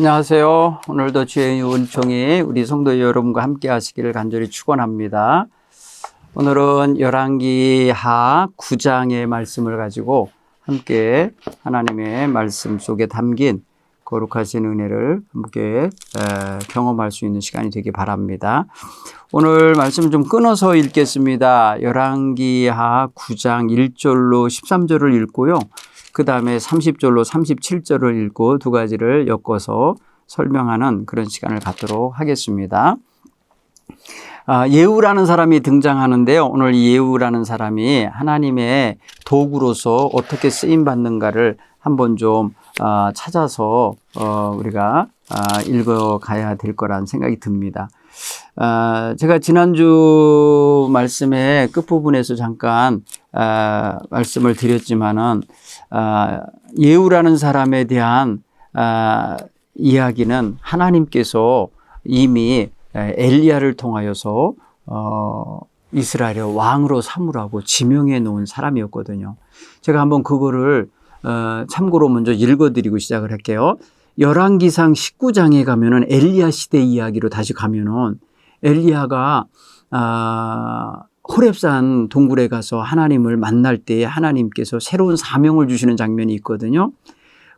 안녕하세요. 오늘도 주의 은총이 우리 성도 여러분과 함께 하시기를 간절히 축원합니다. 오늘은 열왕기하 9장의 말씀을 가지고 함께 하나님의 말씀 속에 담긴 거룩하신 은혜를 함께 에, 경험할 수 있는 시간이 되기 바랍니다. 오늘 말씀을 좀 끊어서 읽겠습니다. 열왕기하 9장 1절로 13절을 읽고요. 그 다음에 30절로 37절을 읽고 두 가지를 엮어서 설명하는 그런 시간을 갖도록 하겠습니다. 아, 예후라는 사람이 등장하는데요. 오늘 이 예후라는 사람이 하나님의 도구로서 어떻게 쓰임 받는가를 한번 좀 아, 찾아서 어, 우리가 아, 읽어가야 될 거란 생각이 듭니다. 아, 제가 지난주 말씀의 끝부분에서 잠깐 아, 말씀을 드렸지만은 아, 예후라는 사람에 대한 아, 이야기는 하나님께서 이미 엘리야를 통하여서 어, 이스라엘의 왕으로 삼으라고 지명해 놓은 사람이었거든요. 제가 한번 그거를 어, 참고로 먼저 읽어드리고 시작을 할게요. 열왕기상 19장에 가면은 엘리야 시대 이야기로 다시 가면은 엘리야가 아, 호렙산 동굴에 가서 하나님을 만날 때 하나님께서 새로운 사명을 주시는 장면이 있거든요.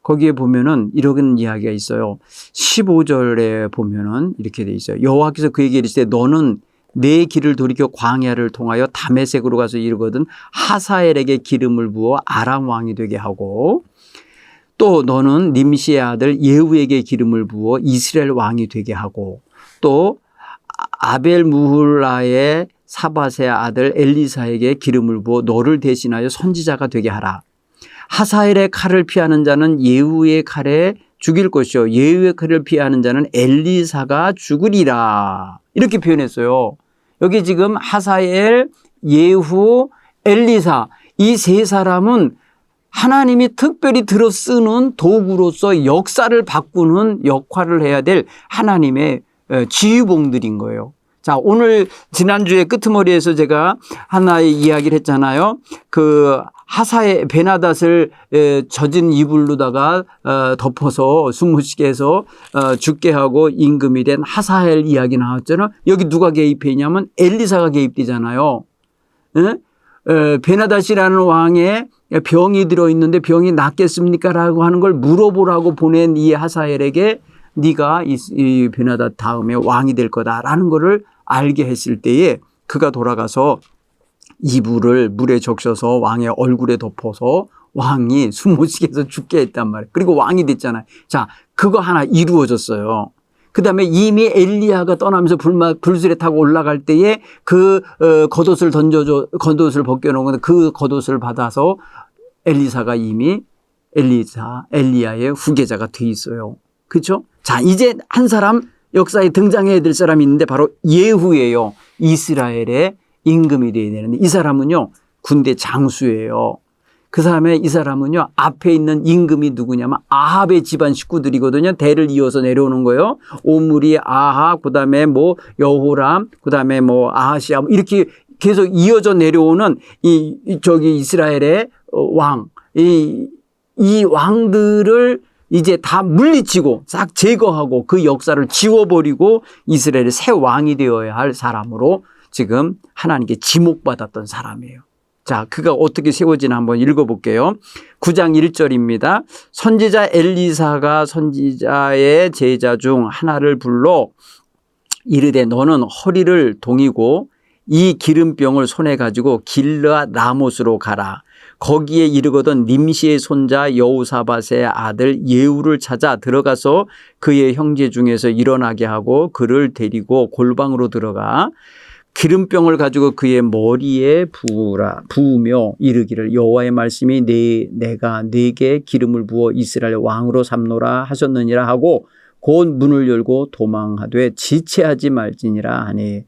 거기에 보면은 이런 이야기가 있어요. 15절에 보면은 이렇게 돼 있어요. 여호와께서 그에게 이르시되 너는 내 길을 돌이켜 광야를 통하여 다메섹으로 가서 이르거든 하사엘에게 기름을 부어 아람 왕이 되게 하고 또 너는 님시의 아들 예후에게 기름을 부어 이스라엘 왕이 되게 하고 또 아벨 무훌라의 사바세 아들 엘리사에게 기름을 부어 너를 대신하여 선지자가 되게 하라. 하사엘의 칼을 피하는 자는 예후의 칼에 죽일 것이요 예후의 칼을 피하는 자는 엘리사가 죽으리라. 이렇게 표현했어요. 여기 지금 하사엘, 예후, 엘리사 이 세 사람은 하나님이 특별히 들어 쓰는 도구로서 역사를 바꾸는 역할을 해야 될 하나님의 지휘봉들인 거예요. 자, 오늘 지난주에 끄트머리에서 제가 하나의 이야기를 했잖아요. 그 하사의 베나닷을 젖은 이불로다가 어, 덮어서 숨못 쉬게 해서 어, 죽게 하고 임금이 된 하사엘 이야기 나왔잖아요. 여기 누가 개입해 있냐면 엘리사가 개입되잖아요. 베나닷이라는 왕의 병이 들어있는데 병이 낫겠습니까? 라고 하는 걸 물어보라고 보낸 이 하사엘에게 네가 이 베나닷 다음에 왕이 될 거다라는 거를 알게 했을 때에 그가 돌아가서 이불을 물에 적셔서 왕의 얼굴에 덮어서 왕이 숨못 쉬게 해서 죽게 했단 말이에요. 그리고 왕이 됐잖아요. 자, 그거 하나 이루어졌어요. 그 다음에 이미 엘리야가 떠나면서 불마, 불술에 타고 올라갈 때에 그, 어, 겉옷을 던져줘, 겉옷을 벗겨놓은 건데 그 겉옷을 받아서 엘리사가 이미 엘리사, 엘리야의 후계자가 돼 있어요. 그렇죠? 자, 이제 한 사람 역사에 등장해야 될 사람이 있는데 바로 예후예요. 이스라엘의 임금이 되어야 되는데 이 사람은요, 군대 장수예요. 그 다음에 이 사람은요, 앞에 있는 임금이 누구냐면 아합의 집안 식구들이거든요. 대를 이어서 내려오는 거예요. 오므리, 아합, 그 다음에 뭐 여호람, 그 다음에 뭐 아하시아, 이렇게 계속 이어져 내려오는 이, 저기 이스라엘의 왕, 이, 이 왕들을 이제 다 물리치고 싹 제거하고 그 역사를 지워버리고 이스라엘의 새 왕이 되어야 할 사람으로 지금 하나님께 지목받았던 사람이에요. 자, 그가 어떻게 세워지나 한번 읽어볼게요. 9장 1절입니다. 선지자 엘리사가 선지자의 제자 중 하나를 불러 이르되 너는 허리를 동이고 이 기름병을 손에 가지고 길르아 라못으로 가라. 거기에 이르거든 님시의 손자 여우사밧의 아들 예후를 찾아 들어가서 그의 형제 중에서 일어나게 하고 그를 데리고 골방으로 들어가 기름병을 가지고 그의 머리에 부으라 부으며 이르기를 여호와의 말씀이 내 내가 네게 기름을 부어 이스라엘 왕으로 삼노라 하셨느니라 하고 곧 문을 열고 도망하되 지체하지 말지니라 하니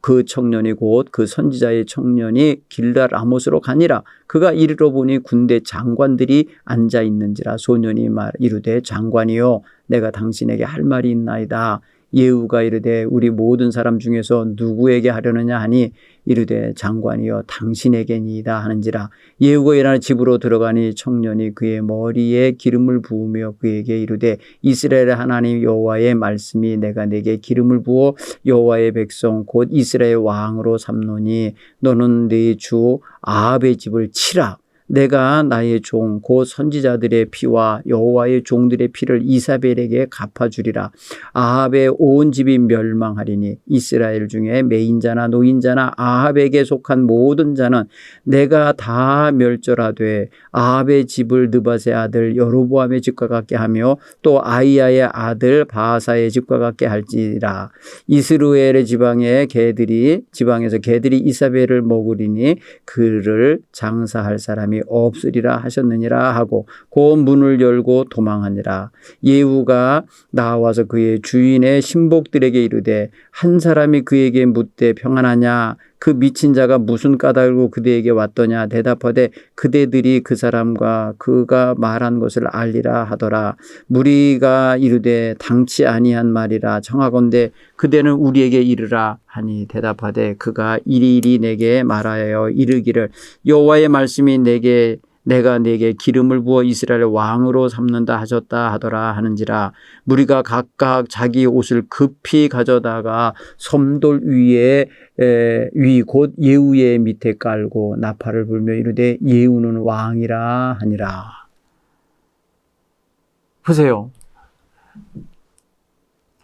그 청년이 곧 그 선지자의 청년이 길라 라못으로 가니라. 그가 이르러 보니 군대 장관들이 앉아 있는지라. 소년이 말 이르되 장관이요 내가 당신에게 할 말이 있나이다 예후가 이르되 우리 모든 사람 중에서 누구에게 하려느냐 하니? 이르되 장관이여 당신에게니이다 하는지라. 예후가 일어나 집으로 들어가니 청년이 그의 머리에 기름을 부으며 그에게 이르되 이스라엘의 하나님 여호와의 말씀이 내가 내게 기름을 부어 여호와의 백성 곧 이스라엘 왕으로 삼노니 너는 네 주 아합의 집을 치라 내가 나의 종 곧 선지자들의 피와 여호와의 종들의 피를 이사벨에게 갚아주리라. 아합의 온 집이 멸망하리니 이스라엘 중에 매인자나 노인자나 아합에게 속한 모든 자는 내가 다 멸절하되 아합의 집을 느바세 아들 여로보암의 집과 같게 하며 또 아이야의 아들 바하사의 집과 같게 할지라. 이스루엘의 지방에 개들이 지방에서 개들이 이사벨을 먹으리니 그를 장사할 사람이 없으리라 하셨느니라 하고 곧 문을 열고 도망하니라. 예후가 나와서 그의 주인의 신복들에게 이르되 한 사람이 그에게 묻되 평안하냐 그 미친 자가 무슨 까닭으로 그대에게 왔더냐? 대답하되 그대들이 그 사람과 그가 말한 것을 알리라 하더라. 무리가 이르되 당치 아니한 말이라. 청하건대 그대는 우리에게 이르라 하니 대답하되 그가 이리이리 내게 말하여 이르기를 여호와의 말씀이 내게 내가 내게 기름을 부어 이스라엘 왕으로 삼는다 하셨다 하더라 하는지라 무리가 각각 자기 옷을 급히 가져다가 섬돌 위에 위 곧 예후의 밑에 깔고 나팔을 불며 이르되 예후는 왕이라 하니라. 보세요.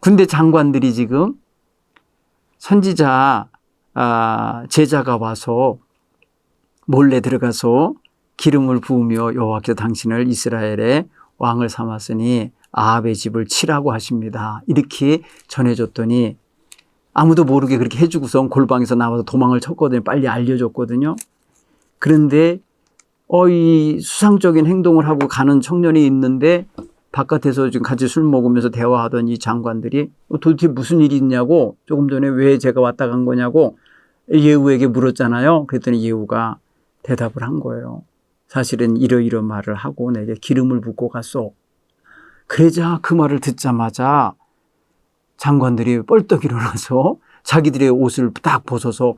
군대 장관들이 지금 선지자 아, 제자가 와서 몰래 들어가서 기름을 부으며 여호와께서 당신을 이스라엘의 왕을 삼았으니 아합의 집을 치라고 하십니다. 이렇게 전해줬더니 아무도 모르게 그렇게 해주고서 골방에서 나와서 도망을 쳤거든요. 빨리 알려줬거든요. 그런데 어, 이 수상적인 행동을 하고 가는 청년이 있는데 바깥에서 지금 같이 술 먹으면서 대화하던 이 장관들이 어, 도대체 무슨 일이 있냐고 조금 전에 왜 제가 왔다 간 거냐고 예후에게 물었잖아요. 그랬더니 예후가 대답을 한 거예요. 사실은 이러이러 말을 하고 내게 기름을 붓고 갔소. 그러자 그 말을 듣자마자 장관들이 뻘떡 일어나서 자기들의 옷을 딱 벗어서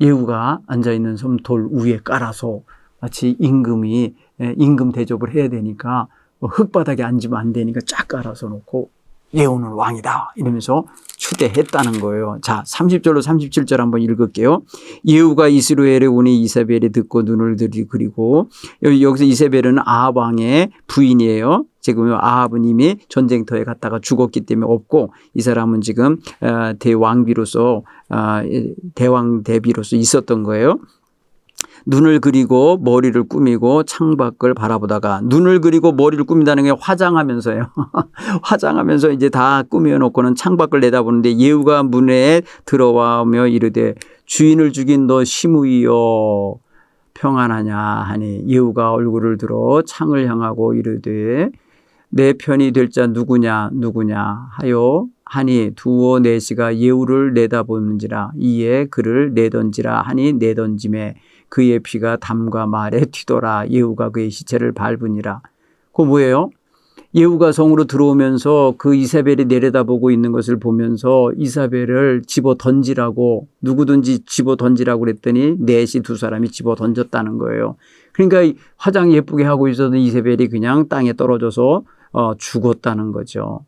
예후가 앉아 있는 섬돌 위에 깔아서 마치 임금이 예, 임금 대접을 해야 되니까 뭐 흙바닥에 앉으면 안 되니까 쫙 깔아서 놓고 예후는 왕이다 이러면서 추대했다는 거예요. 자, 30절로 37절 한번 읽을게요. 예후가 이스라엘에 오니 이사벨이 듣고 눈을 들이그리고 여기서 이사벨은 아합 왕의 부인이에요. 지금 아합은 이미 전쟁터에 갔다가 죽었기 때문에 없고 이 사람은 지금 어, 대왕비로서 어, 대왕 대비로서 있었던 거예요. 눈을 그리고 머리를 꾸미고 창밖을 바라보다가 눈을 그리고 머리를 꾸민다는 게 화장하면서요. 화장하면서 이제 다 꾸며놓고는 창밖을 내다보는데 예후가 문에 들어와며 이르되 주인을 죽인 너 시무이여 평안하냐? 하니 예후가 얼굴을 들어 창을 향하고 이르되 내 편이 될 자 누구냐? 누구냐? 하여 하니 두어 네시가 예후를 내다보는지라. 이에 그를 내던지라. 하니 내던짐에 그의 피가 담과 말에 튀더라. 예후가 그의 시체를 밟으니라. 그 뭐예요? 예후가 성으로 들어오면서 그 이사벨이 내려다보고 있는 것을 보면서 이사벨을 집어 던지라고 누구든지 집어 던지라고 그랬더니 넷이 두 사람이 집어 던졌다는 거예요. 그러니까 화장 예쁘게 하고 있었던 이사벨이 그냥 땅에 떨어져서 어, 죽었다는 거죠.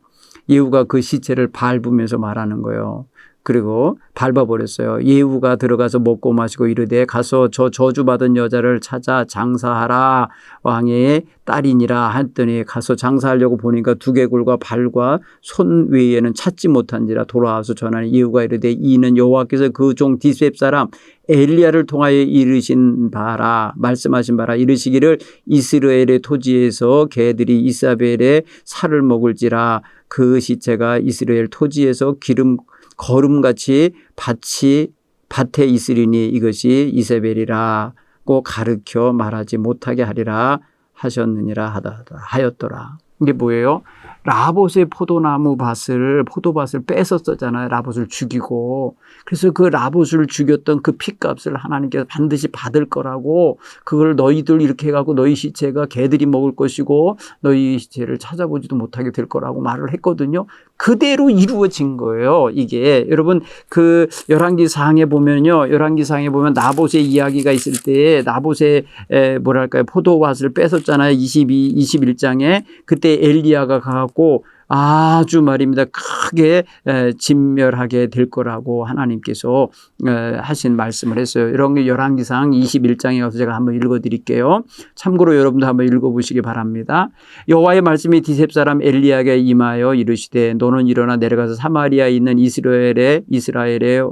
예후가 그 시체를 밟으면서 말하는 거예요. 그리고 밟아버렸어요. 예후가 들어가서 먹고 마시고 이르되 가서 저 저주받은 여자를 찾아 장사하라. 왕의 딸이니라 했더니 가서 장사하려고 보니까 두개골과 발과 손 외에는 찾지 못한지라 돌아와서 전하니 예후가 이르되 이는 여호와께서 그 종 디셉 사람 엘리야를 통하여 이르신 바라. 말씀하신 바라. 이르시기를 이스라엘의 토지에서 개들이 이사벨의 살을 먹을지라. 그 시체가 이스라엘 토지에서 기름 거름같이 밭이 밭에 있으리니 이것이 이세벨이라고 가르켜 말하지 못하게 하리라 하셨느니라 하다 하였더라. 이게 뭐예요? 라봇의 포도나무 밭을 포도밭을 뺏었었잖아요. 라봇을 죽이고 그래서 그 라봇을 죽였던 그 피값을 하나님께서 반드시 받을 거라고 그걸 너희들 이렇게 해갖고 너희 시체가 개들이 먹을 것이고 너희 시체를 찾아보지도 못하게 될 거라고 말을 했거든요. 그대로 이루어진 거예요. 이게 여러분 그 열왕기 상에 보면요. 열왕기 상에 보면 나봇의 이야기가 있을 때 나봇의 에, 뭐랄까요 포도밭을 뺏었잖아요. 22, 21장에 그때 엘리야가 가갖고 아주 말입니다. 크게 에, 진멸하게 될 거라고 하나님께서 에, 하신 말씀을 했어요. 이런 게 열왕기상 21장에 가서 제가 한번 읽어 드릴게요. 참고로 여러분도 한번 읽어 보시기 바랍니다. 여호와의 말씀이 디셉 사람 엘리야에게 임하여 이르시되 너는 일어나 내려가서 사마리아에 있는 이스라엘의 이스라엘의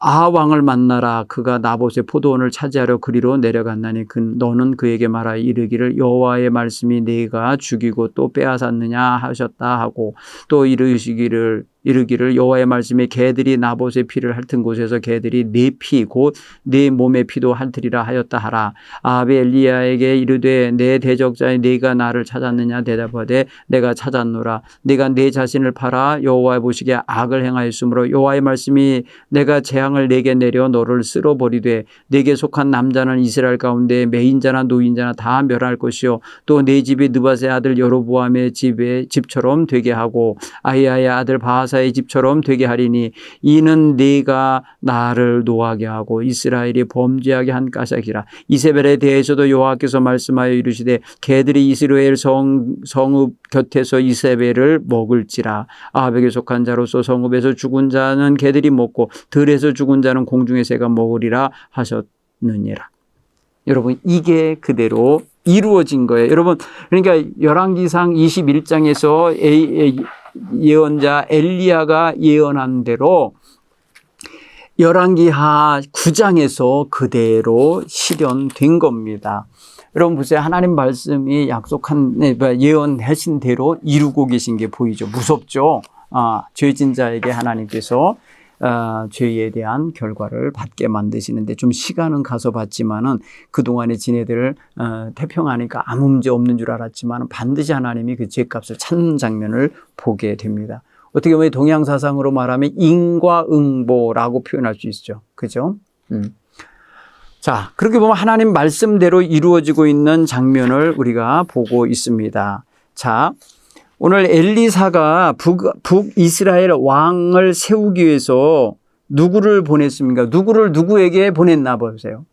아하 왕을 만나라. 그가 나봇의 포도원을 차지하려 그리로 내려갔나니 그 너는 그에게 말하 이르기를 여호와의 말씀이 네가 죽이고 또 빼앗았느냐 하셨다 하고 또 이르시기를 이르기를 여호와의 말씀에 개들이 나봇의 피를 핥은 곳에서 개들이 네 피 곧 네 몸의 피도 핥으리라 하였다 하라. 아합이 엘리야에게 이르되 내 대적자의 네가 나를 찾았느냐? 대답하되 내가 찾았노라. 네가 네 자신을 팔아 여호와 보시기에 악을 행하였으므로 여호와의 말씀이 내가 재앙을 내게 내려 너를 쓸어버리되 내게 속한 남자는 이스라엘 가운데 매인자나 노인자나 다 멸할 것이요. 또 내 집이 느바세 아들 여로보암의 집의 집처럼 되게 하고 아이야의 아들 바하사 의 집처럼 되게 하리니 이는 네가 나를 노하게 하고 이스라엘이 범죄하게 한 까닭이라 이세벨에 대해서도 여호와께서 말씀하여 이르시되 개들이 이스라엘 성 성읍 곁에서 이세벨을 먹을지라 아합에게 속한 자로서 성읍에서 죽은 자는 개들이 먹고 들에서 죽은 자는 공중의 새가 먹으리라 하셨느니라. 여러분 이게 그대로 이루어진 거예요. 여러분 그러니까 열왕기상 21장에서 예언자 엘리야가 예언한 대로 열왕기하 9장에서 그대로 실현된 겁니다. 여러분 보세요. 하나님 말씀이 약속한 네, 예언하신 대로 이루고 계신 게 보이죠. 무섭죠. 아, 죄진 자에게 하나님께서 어, 죄에 대한 결과를 받게 만드시는데 좀 시간은 가서 봤지만은 그동안에 지네들을 어, 태평하니까 아무 문제 없는 줄 알았지만 반드시 하나님이 그 죄값을 찾는 장면을 보게 됩니다. 어떻게 보면 동양 사상으로 말하면 인과응보라고 표현할 수 있죠. 그죠? 음. 자, 그렇게 보면 하나님 말씀대로 이루어지고 있는 장면을 우리가 보고 있습니다. 자, 오늘 엘리사가 북, 북이스라엘 왕을 세우기 위해서 누구를 보냈습니까? 누구를 누구에게 보냈나 보세요.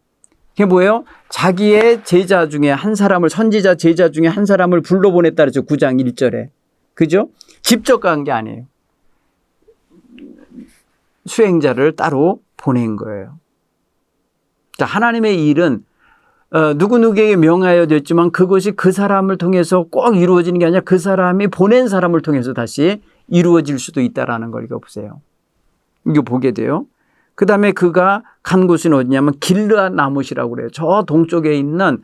그게 뭐예요? 자기의 제자 중에 한 사람을, 선지자 제자 중에 한 사람을 불러 보냈다 그랬죠. 9장 1절에. 그죠? 직접 간 게 아니에요. 수행자를 따로 보낸 거예요. 자, 하나님의 일은 어, 누구누구에게 명하여 됐지만 그것이 그 사람을 통해서 꼭 이루어지는 게 아니라 그 사람이 보낸 사람을 통해서 다시 이루어질 수도 있다라는 걸 이거 보세요. 이거 보게 돼요. 그 다음에 그가 간 곳은 어디냐면 길르앗 나못이라고 그래요. 저 동쪽에 있는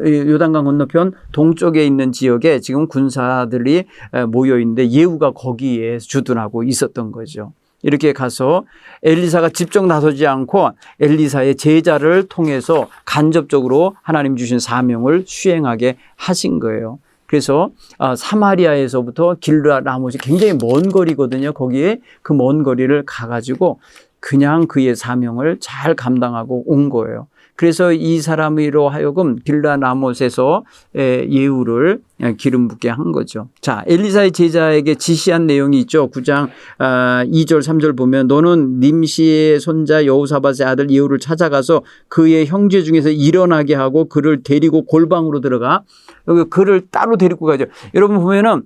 요단강 건너편 동쪽에 있는 지역에 지금 군사들이 모여 있는데 예후가 거기에 주둔하고 있었던 거죠. 이렇게 가서 엘리사가 직접 나서지 않고 엘리사의 제자를 통해서 간접적으로 하나님 주신 사명을 수행하게 하신 거예요. 그래서 아, 사마리아에서부터 길르아 라못이 굉장히 먼 거리거든요. 거기에 그 먼 거리를 가가지고 그냥 그의 사명을 잘 감당하고 온 거예요. 그래서 이 사람으로 하여금 길라 나못에서 예우를 기름 붓게 한 거죠. 자, 엘리사의 제자에게 지시한 내용이 있죠. 9장 2절 아, 3절 보면 너는 님시의 손자 여우사밧의 아들 예우를 찾아가서 그의 형제 중에서 일어나게 하고 그를 데리고 골방으로 들어가. 여기 그를 따로 데리고 가죠. 여러분 보면은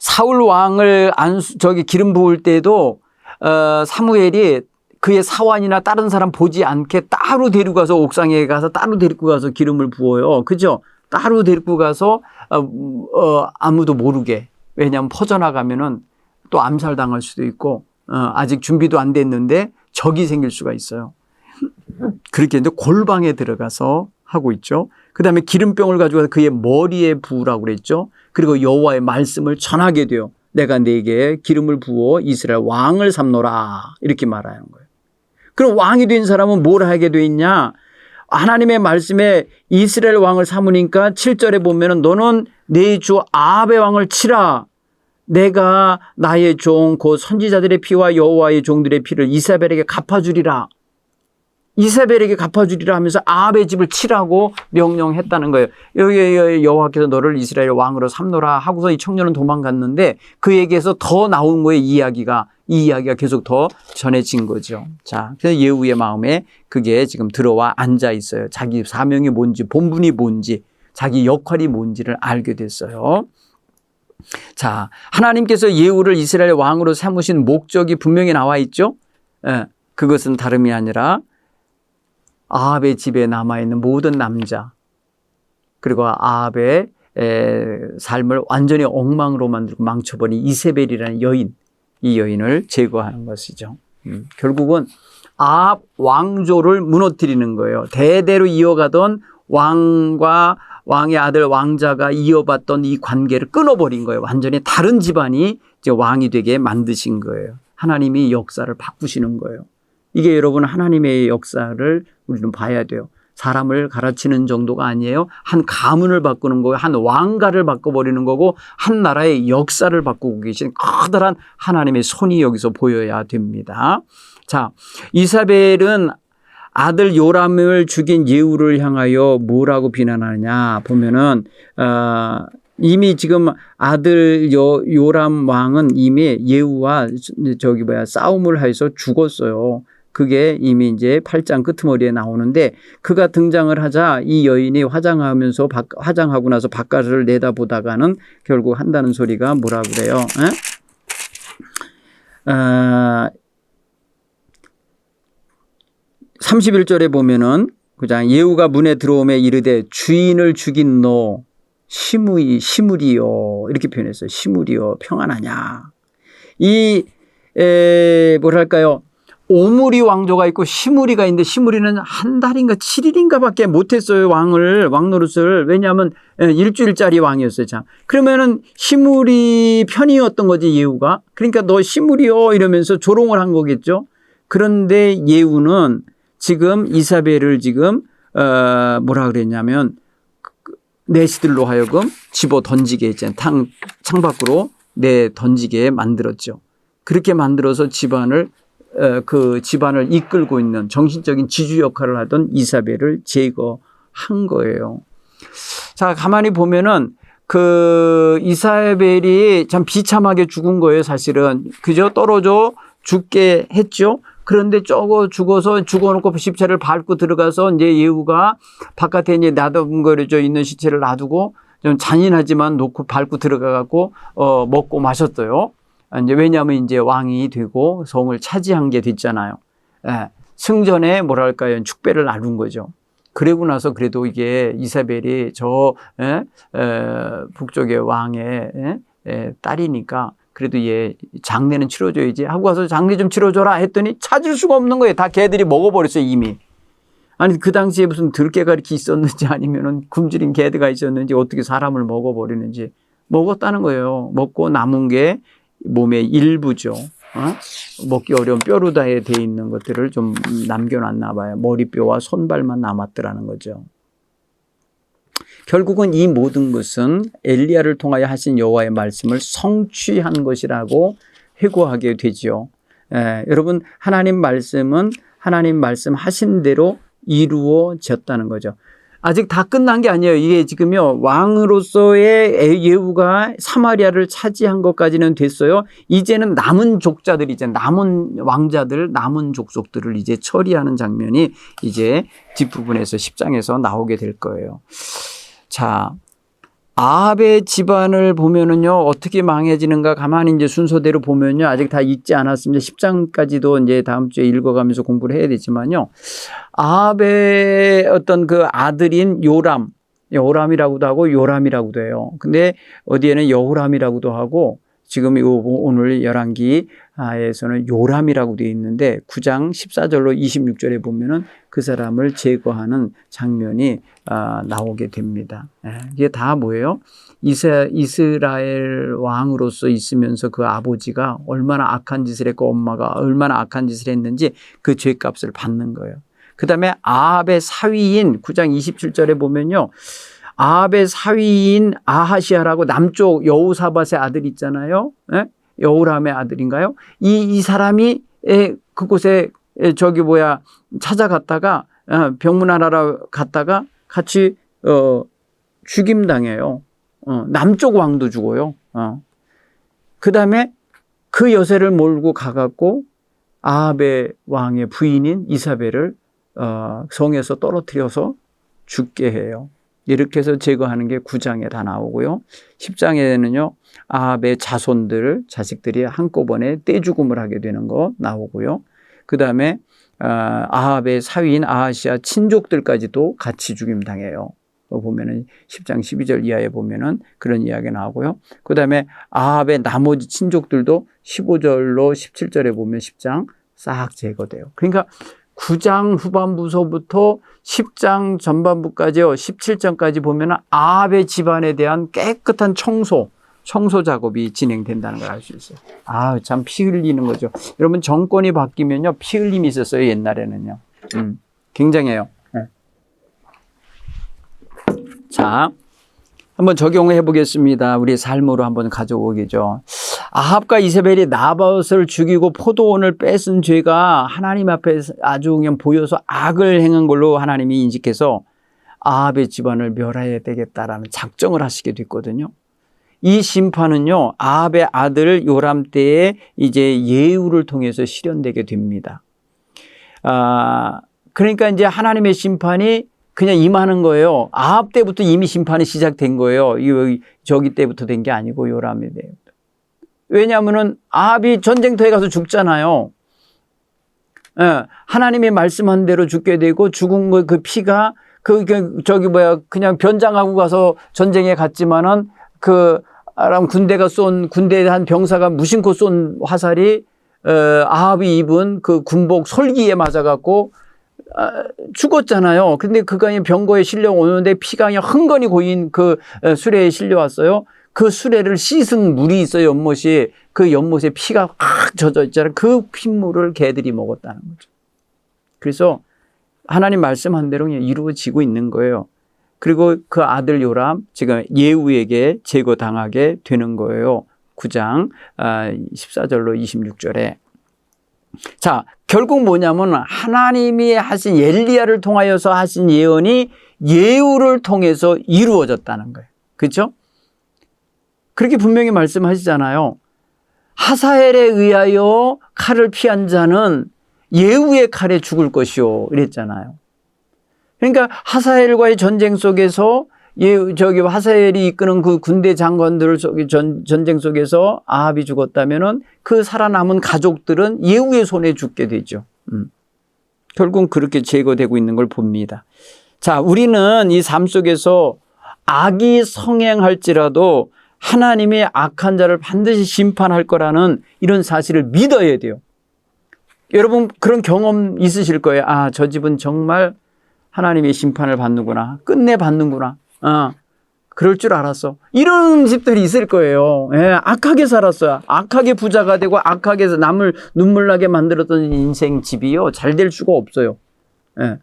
사울 왕을 안 저기 기름 부을 때도 어, 사무엘이 그의 사환이나 다른 사람 보지 않게 따로 데리고 가서 옥상에 가서 따로 데리고 가서 기름을 부어요. 그죠? 따로 데리고 가서 어, 어, 아무도 모르게. 왜냐하면 퍼져나가면은 또 암살당할 수도 있고 어, 아직 준비도 안 됐는데 적이 생길 수가 있어요. 그렇게 이제 골방에 들어가서 하고 있죠. 그 다음에 기름병을 가지고 그의 머리에 부으라고 그랬죠. 그리고 여호와의 말씀을 전하게 돼요. 내가 네게 기름을 부어 이스라엘 왕을 삼노라 이렇게 말하는 거예요. 그럼 왕이 된 사람은 뭘 하게 돼 있냐? 하나님의 말씀에 이스라엘 왕을 삼으니까 7절에 보면은 너는 내주 아합의 왕을 치라. 내가 나의 종 곧 선지자들의 피와 여호와의 종들의 피를 이사벨에게 갚아주리라. 이사벨에게 갚아주리라 하면서 아합의 집을 치라고 명령했다는 거예요. 여기 여호와께서 너를 이스라엘 왕으로 삼노라 하고서 이 청년은 도망갔는데 그에게서 더 나온 거예요. 이야기가 이 이야기가 계속 더 전해진 거죠. 자, 그래서 예후의 마음에 그게 지금 들어와 앉아 있어요. 자기 사명이 뭔지, 본분이 뭔지, 자기 역할이 뭔지를 알게 됐어요. 자, 하나님께서 예후를 이스라엘 왕으로 삼으신 목적이 분명히 나와 있죠. 예, 그것은 다름이 아니라 아합의 집에 남아있는 모든 남자, 그리고 아합의 삶을 완전히 엉망으로 만들고 망쳐버린 이세벨이라는 여인, 이 여인을 제거하는 것이죠. 음, 결국은 아합 왕조를 무너뜨리는 거예요. 대대로 이어가던 왕과 왕의 아들 왕자가 이어봤던 이 관계를 끊어버린 거예요. 완전히 다른 집안이 이제 왕이 되게 만드신 거예요. 하나님이 역사를 바꾸시는 거예요. 이게 여러분 하나님의 역사를 우리는 봐야 돼요. 사람을 가르치는 정도가 아니에요. 한 가문을 바꾸는 거고, 한 왕가를 바꿔버리는 거고, 한 나라의 역사를 바꾸고 계신 커다란 하나님의 손이 여기서 보여야 됩니다. 자, 이사벨은 아들 요람을 죽인 예후를 향하여 뭐라고 비난하느냐 보면은 어, 이미 지금 아들 요, 요람 왕은 이미 예후와 저기 뭐야 싸움을 해서 죽었어요. 그게 이미 이제 8장 끄트머리에 나오는데 그가 등장을 하자 이 여인이 화장하면서 바, 화장하고 나서 바깥을 내다보다가는 결국 한다는 소리가 뭐라 그래요? 에? 어, 31절에 보면은 그장 예후가 문에 들어오매 이르되 주인을 죽인 너 시무이 시무리요 이렇게 표현했어요. 시무리요 평안하냐. 이 에, 뭐랄까요? 오무리 왕조가 있고 시무리가 있는데 시무리는 한 달인가 7일인가 밖에 못했어요 왕을 왕 노릇을. 왜냐하면 일주일짜리 왕이었어요 참. 그러면은 시무리 편이었던 거지 예후가? 그러니까 너 시무리요 이러면서 조롱을 한 거겠죠? 그런데 예후는 지금 이사벨을 지금 어 뭐라 그랬냐면 내시들로 하여금 집어 던지게 했잖아요 탕, 창밖으로 내 던지게 만들었죠. 그렇게 만들어서 집안을 그 집안을 이끌고 있는 정신적인 지주 역할을 하던 이사벨을 제거한 거예요. 자, 가만히 보면은 그 이사벨이 참 비참하게 죽은 거예요, 사실은. 그저 떨어져 죽게 했죠. 그런데 쪼고 죽어서 죽어놓고 십체를 밟고 들어가서 이제 예후가 바깥에 이제 나동거려져 있는 시체를 놔두고 좀 잔인하지만 놓고 밟고 들어가갖고 어 먹고 마셨어요. 이제 왜냐하면 이제 왕이 되고 성을 차지한 게 됐잖아요. 예. 승전에 뭐랄까요 축배를 나눈 거죠. 그리고 나서 그래도 이게 이사벨이 저 예? 에, 북쪽의 왕의 예? 에, 딸이니까 그래도 얘 장례는 치러줘야지 하고 가서 장례 좀 치러줘라 했더니 찾을 수가 없는 거예요. 다 개들이 먹어버렸어요 이미. 아니 그 당시에 무슨 들개가 이렇게 있었는지 아니면은 굶주린 개가 있었는지 어떻게 사람을 먹어버리는지 먹었다는 거예요. 먹고 남은 게 몸의 일부죠. 어? 먹기 어려운 뼈로다에 돼 있는 것들을 좀 남겨놨나 봐요. 머리뼈와 손발만 남았더라는 거죠. 결국은 이 모든 것은 엘리야를 통하여 하신 여호와의 말씀을 성취한 것이라고 회고하게 되지요. 예, 여러분 하나님 말씀은 하나님 말씀 하신 대로 이루어졌다는 거죠. 아직 다 끝난 게 아니에요. 이게 지금요 왕으로서의 예후가 사마리아를 차지한 것까지는 됐어요. 이제는 남은 족자들 이제 남은 왕자들 남은 족속들을 이제 처리하는 장면이 이제 뒷부분에서 10장에서 나오게 될 거예요. 자, 아합의 집안을 보면은요, 어떻게 망해지는가 가만히 이제 순서대로 보면요, 아직 다 읽지 않았습니다. 10장까지도 이제 다음 주에 읽어가면서 공부를 해야 되지만요, 아합의 어떤 그 아들인 요람, 요람이라고도 하고 요람이라고도 해요. 근데 어디에는 여호람이라고도 하고 지금 요 오늘 열왕기 에서는 요람이라고 되어 있는데 9장 14절로 26절에 보면은 그 사람을 제거하는 장면이 아, 나오게 됩니다. 예, 이게 다 뭐예요? 이스라엘 왕으로서 있으면서 그 아버지가 얼마나 악한 짓을 했고 엄마가 얼마나 악한 짓을 했는지 그 죄값을 받는 거예요. 그 다음에 아합의 사위인 9장 27절에 보면요. 아합의 사위인 아하시아라고 남쪽 여우사밧의 아들 있잖아요. 예? 여우람의 아들인가요? 이, 이 사람이 에, 그곳에 에, 저기 뭐야 찾아갔다가 어, 병문안하러 갔다가 같이 어, 죽임당해요. 어, 남쪽 왕도 죽어요. 어. 그 다음에 그 여세를 몰고 가갖고 아합의 왕의 부인인 이사벨을 어, 성에서 떨어뜨려서 죽게 해요. 이렇게 해서 제거하는 게 9장에 다 나오고요. 10장에는요, 아합의 자손들, 자식들이 한꺼번에 떼죽음을 하게 되는 거 나오고요. 그 다음에, 아합의 사위인 아하시아 친족들까지도 같이 죽임당해요. 보면은 10장 12절 이하에 보면은 그런 이야기 나오고요. 그 다음에 아합의 나머지 친족들도 15절로 17절에 보면 10장 싹 제거돼요. 그러니까 9장 후반부서부터 10장 전반부까지요. 17장까지 보면은 아합의 집안에 대한 깨끗한 청소, 청소 작업이 진행된다는 걸 알 수 있어요. 아, 참 피 흘리는 거죠. 여러분 정권이 바뀌면요. 피 흘림이 있었어요. 옛날에는요. 음, 굉장해요. 네. 자, 한번 적용해 보겠습니다. 우리 삶으로 한번 가져오겠죠. 아합과 이세벨이 나봇을 죽이고 포도원을 뺏은 죄가 하나님 앞에 아주 그냥 보여서 악을 행한 걸로 하나님이 인식해서 아합의 집안을 멸해야 되겠다라는 작정을 하시게 됐거든요. 이 심판은요, 아합의 아들 요람 때에 이제 예우를 통해서 실현되게 됩니다. 아, 그러니까 이제 하나님의 심판이 그냥 임하는 거예요. 아합 때부터 이미 심판이 시작된 거예요. 이 저기 때부터 된 게 아니고 요람에 대해. 왜냐하면은 아합이 전쟁터에 가서 죽잖아요. 예, 하나님이 말씀한 대로 죽게 되고 죽은 거그 피가 그, 그 저기 뭐야 그냥 변장하고 가서 전쟁에 갔지만은 그 아람 군대가 쏜 군대에 한 병사가 무심코 쏜 화살이 어, 아합이 입은 그 군복 솔기에 맞아갖고 아, 죽었잖아요. 근데 그가 병거에 실려 오는데 피가 그냥 흥건히 고인 그 어, 수레에 실려왔어요. 그 수레를 씻은 물이 있어요, 연못이. 그 연못에 피가 확 젖어 있잖아요. 그 핏물을 개들이 먹었다는 거죠. 그래서 하나님 말씀한 대로 이루어지고 있는 거예요. 그리고 그 아들 요람, 지금 예우에게 제거당하게 되는 거예요. 9장 14절로 아, 26절에. 자, 결국 뭐냐면 하나님이 하신 엘리야를 통하여서 하신 예언이 예우를 통해서 이루어졌다는 거예요. 그렇죠? 그렇게 분명히 말씀하시잖아요. 하사엘에 의하여 칼을 피한 자는 예후의 칼에 죽을 것이요. 이랬잖아요. 그러니까 하사엘과의 전쟁 속에서 예, 저기 하사엘이 이끄는 그 군대 장관들 속에 전, 전쟁 속에서 아합이 죽었다면은 그 살아남은 가족들은 예후의 손에 죽게 되죠. 음. 결국 그렇게 제거되고 있는 걸 봅니다. 자, 우리는 이 삶 속에서 악이 성행할지라도 하나님이 악한 자를 반드시 심판할 거라는 이런 사실을 믿어야 돼요. 여러분 그런 경험 있으실 거예요. 아, 저 집은 정말 하나님의 심판을 받는구나. 끝내 받는구나. 어, 그럴 줄 알았어. 이런 집들이 있을 거예요. 예, 악하게 살았어요. 악하게 부자가 되고 악하게 남을 눈물 나게 만들었던 인생 집이요. 잘 될 수가 없어요. 예.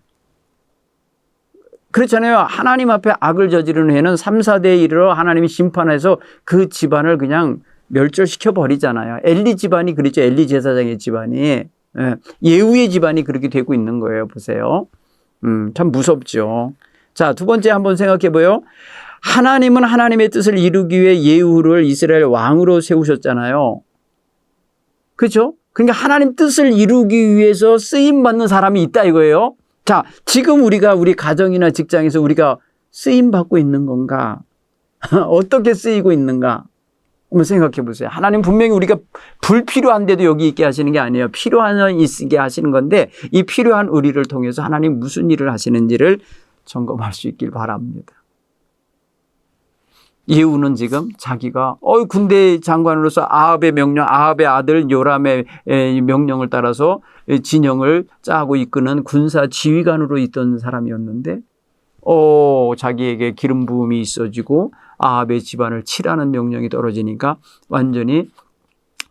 그렇잖아요. 하나님 앞에 악을 저지르는 해는 3, 4대에 이르러 하나님이 심판해서 그 집안을 그냥 멸절시켜 버리잖아요. 엘리 집안이 그렇죠. 엘리 제사장의 집안이. 예. 예후의 집안이 그렇게 되고 있는 거예요. 보세요. 음, 참 무섭죠. 자, 두 번째 한번 생각해 보요. 하나님은 하나님의 뜻을 이루기 위해 예후를 이스라엘 왕으로 세우셨잖아요. 그렇죠? 그러니까 하나님 뜻을 이루기 위해서 쓰임 받는 사람이 있다 이거예요. 자, 지금 우리가 우리 가정이나 직장에서 우리가 쓰임 받고 있는 건가? 어떻게 쓰이고 있는가? 한번 생각해 보세요. 하나님 분명히 우리가 불필요한데도 여기 있게 하시는 게 아니에요. 필요한 있게 하시는 건데 이 필요한 우리를 통해서 하나님 무슨 일을 하시는지를 점검할 수 있길 바랍니다. 예후는 지금 자기가 어 군대 장관으로서 아합의 명령, 아합의 아들 요람의 명령을 따라서 진영을 짜고 이끄는 군사 지휘관으로 있던 사람이었는데 어 자기에게 기름 부음이 있어지고 아합의 집안을 치라는 명령이 떨어지니까 완전히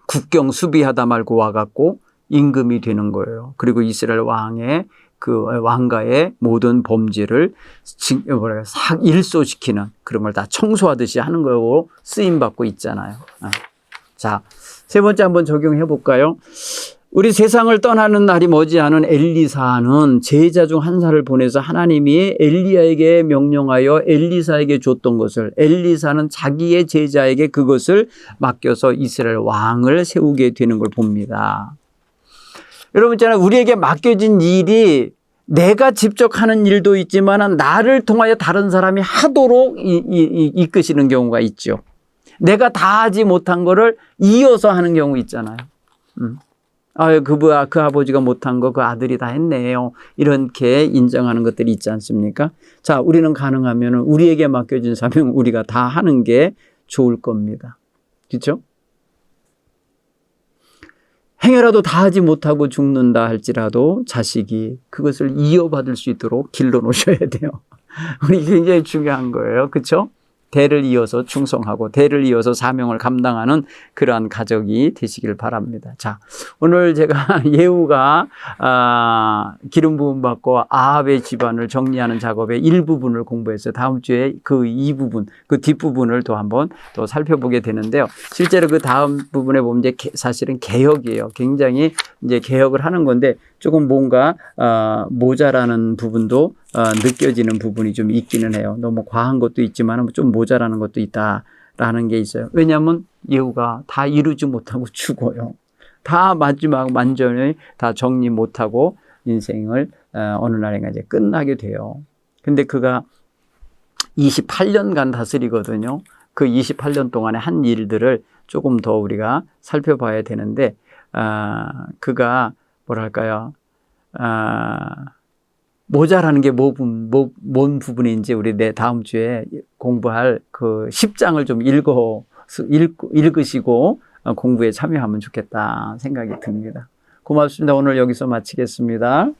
국경 수비하다 말고 와갖고 임금이 되는 거예요. 그리고 이스라엘 왕의 그 왕가의 모든 범죄를 진- 뭐랄까 싹 일소시키는 그런 걸 다 청소하듯이 하는 거고 쓰임 받고 있잖아요. 아. 자, 세 번째 한번 적용해 볼까요? 우리 세상을 떠나는 날이 머지않은 엘리사는 제자 중 한 사람을 보내서 하나님이 엘리야에게 명령하여 엘리사에게 줬던 것을 엘리사는 자기의 제자에게 그것을 맡겨서 이스라엘 왕을 세우게 되는 걸 봅니다. 여러분 있잖아요. 우리에게 맡겨진 일이 내가 직접 하는 일도 있지만 나를 통하여 다른 사람이 하도록 이, 이, 이, 이끄시는 경우가 있죠. 내가 다 하지 못한 거를 이어서 하는 경우 있잖아요. 음. 아, 그, 부- 그 아버지가 못한 거 그 아들이 다 했네요. 이렇게 인정하는 것들이 있지 않습니까? 자, 우리는 가능하면 우리에게 맡겨진 사명 우리가 다 하는 게 좋을 겁니다. 그렇죠? 행여라도 다 하지 못하고 죽는다 할지라도 자식이 그것을 이어받을 수 있도록 길러 놓으셔야 돼요. 우리 굉장히 중요한 거예요. 그렇죠? 대를 이어서 충성하고 대를 이어서 사명을 감당하는 그러한 가족이 되시길 바랍니다. 자, 오늘 제가 예후가 아, 기름 부음 받고 아합의 집안을 정리하는 작업의 일부분을 공부해서 다음 주에 그 이 부분, 그 뒷부분을 또 한번 또 살펴보게 되는데요. 실제로 그 다음 부분에 보면 이제 개- 사실은 개혁이에요. 굉장히 이제 개혁을 하는 건데 조금 뭔가 어, 모자라는 부분도 어, 느껴지는 부분이 좀 있기는 해요. 너무 과한 것도 있지만 좀 모자라는 것도 있다라는 게 있어요. 왜냐하면 예후가 다 이루지 못하고 죽어요. 다 마지막 완전히 다 정리 못하고 인생을 어, 어느 날인가 이제 끝나게 돼요. 근데 그가 28년간 다스리거든요. 그 28년 동안의 한 일들을 조금 더 우리가 살펴봐야 되는데, 아, 그가 뭐랄까요, 아, 모자라는 게 뭐, 뭐, 뭔 부분인지 우리 내 다음 주에 공부할 그 10장을 좀 읽어, 읽, 읽으시고 어, 공부에 참여하면 좋겠다 생각이 듭니다. 고맙습니다. 오늘 여기서 마치겠습니다.